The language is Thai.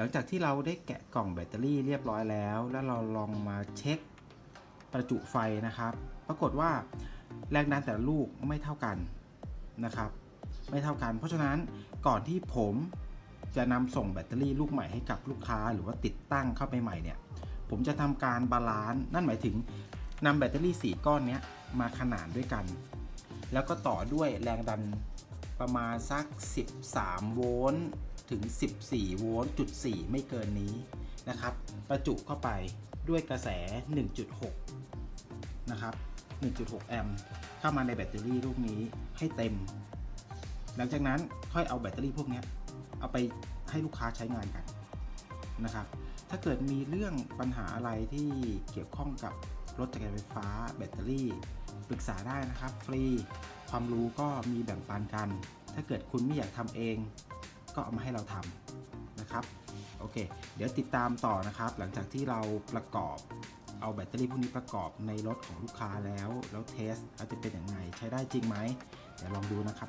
ลังจากที่เราได้แกะกล่องแบตเตอรี่เรียบร้อยแล้ว แล้วเราลองมาเช็คประจุไฟนะครับ ปรากฏว่าแรงดันแต่ละลูกไม่เท่ากันนะครับ ไม่เท่ากัน เพราะฉะนั้นก่อนที่ผมจะนำส่งแบตเตอรี่ลูกใหม่ให้กับลูกค้า หรือว่าติดตั้งเข้าไปใหม่เนี่ย ผมจะทำการบาลานซ์นั่นหมายถึงนำแบตเตอรี่ 4 ก้อนนี้มาขนานด้วยกัน แล้วก็ต่อด้วยแรงดันประมาณสัก 13 โวลต์ ถึง 14 โวลต์จุด4ไม่เกินนี้นะครับ ประจุเข้าไปด้วยกระแส 1.6 นะครับ 1.6 แอมป์เข้ามาในแบตเตอรี่ลูกนี้ให้เต็ม หลังจากนั้นค่อยเอาแบตเตอรี่พวกนี้เอาไปให้ลูกค้าใช้งานกันนะครับ ถ้าเกิดมีเรื่องปัญหาอะไรที่เกี่ยวข้องกับรถจักรยานไฟฟ้า แบตเตอรี่ปรึกษาได้นะครับ ฟรี ความรู้ก็มีแบ่งปันกัน ถ้าเกิดคุณไม่อยากทำเอง ก็เอามาให้เราทำนะครับโอเค เดี๋ยวติดตามต่อนะครับ หลังจากที่เราประกอบเอาแบตเตอรี่พวกนี้ประกอบในรถของลูกค้าแล้ว แล้วเทสแล้วจะเป็นอย่างไรใช้ได้จริงไหมเดี๋ยวลองดูนะครับ